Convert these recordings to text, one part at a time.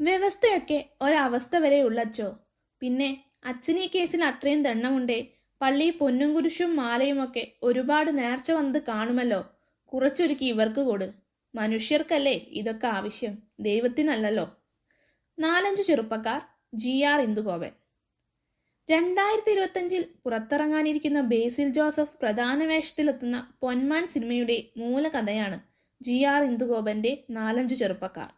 വ്യവസ്ഥയൊക്കെ ഒരവസ്ഥ വരെ ഉള്ളച്ചോ? പിന്നെ അച്ഛനീ കേസിന് അത്രയും ദണ്ണമുണ്ടേ പള്ളി പൊന്നും കുരിശും മാലയുമൊക്കെ ഒരുപാട് നേർച്ച വന്നത് കാണുമല്ലോ. കുറച്ചൊരുക്കി ഇവർക്ക് കൊട്. മനുഷ്യർക്കല്ലേ ഇതൊക്കെ ആവശ്യം. ദൈവത്തിനല്ലല്ലോ. നാലഞ്ച് ചെറുപ്പക്കാർ ജി ആർ ഇന്ദുഗോപൻ. രണ്ടായിരത്തി ഇരുപത്തഞ്ചിൽ പുറത്തിറങ്ങാനിരിക്കുന്ന ബേസിൽ ജോസഫ് പ്രധാന വേഷത്തിലെത്തുന്ന പൊന്മാൻ സിനിമയുടെ മൂലകഥയാണ് ജി ആർ ഇന്ദുഗോപന്റെ നാലഞ്ച് ചെറുപ്പക്കാർ.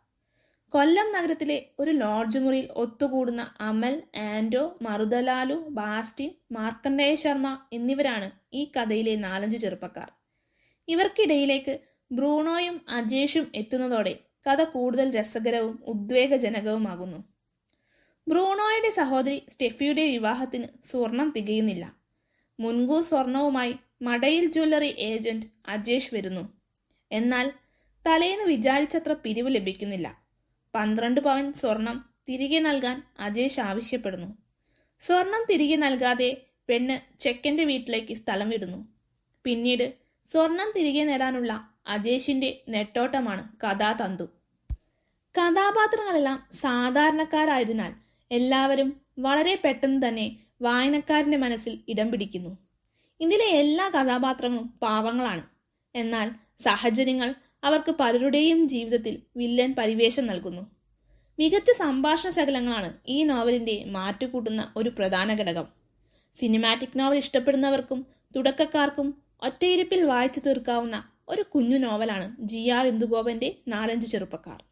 കൊല്ലം നഗരത്തിലെ ഒരു ലോഡ്ജ് മുറിയിൽ ഒത്തുകൂടുന്ന അമൽ ആൻഡോ മറുദലാലു ബാസ്റ്റിൻ മാർക്കണ്ഡേയ ശർമ്മ എന്നിവരാണ് ഈ കഥയിലെ നാലഞ്ച് ചെറുപ്പക്കാർ. ഇവർക്കിടയിലേക്ക് ബ്രൂണോയും അജേഷും എത്തുന്നതോടെ കഥ കൂടുതൽ രസകരവും ഉദ്വേഗജനകവുമാകുന്നു. ബ്രൂണോയുടെ സഹോദരി സ്റ്റെഫിയുടെ വിവാഹത്തിന് സ്വർണം തികയുന്നില്ല. മുൻകൂർ സ്വർണവുമായി മടയിൽ ജ്വല്ലറി ഏജന്റ് അജേഷ് വരുന്നു. എന്നാൽ തലേന്ന് വിചാരിച്ചത്ര പിരിവ് ലഭിക്കുന്നില്ല. പന്ത്രണ്ട് പവൻ സ്വർണം തിരികെ നൽകാൻ അജേഷ് ആവശ്യപ്പെടുന്നു. സ്വർണം തിരികെ നൽകാതെ പെണ്ണ് ചെക്കന്റെ വീട്ടിലേക്ക് സ്ഥലം വിടുന്നു. പിന്നീട് സ്വർണം തിരികെ നേടാനുള്ള അജേഷിന്റെ നെട്ടോട്ടമാണ് കഥാതന്തു കഥാപാത്രങ്ങളെല്ലാം സാധാരണക്കാരായതിനാൽ എല്ലാവരും വളരെ പെട്ടെന്ന് തന്നെ വായനക്കാരന്റെ മനസ്സിൽ ഇടം പിടിക്കുന്നു. ഇതിലെ എല്ലാ കഥാപാത്രങ്ങളും പാവങ്ങളാണ്. എന്നാൽ സാഹചര്യങ്ങൾ അവർക്ക് പലരുടെയും ജീവിതത്തിൽ വില്ലൻ പരിവേഷം നൽകുന്നു. മികച്ച സംഭാഷണ ശകലങ്ങളാണ് ഈ നോവലിന്റെ മാറ്റുകൂട്ടുന്ന ഒരു പ്രധാന ഘടകം. സിനിമാറ്റിക് നോവൽ ഇഷ്ടപ്പെടുന്നവർക്കും തുടക്കക്കാർക്കും ഒറ്റയിരുപ്പിൽ വായിച്ചു തീർക്കാവുന്ന ഒരു കുഞ്ഞു നോവലാണ് ജി ആർ ഇന്ദുഗോപന്റെ നാലഞ്ച് ചെറുപ്പക്കാർ.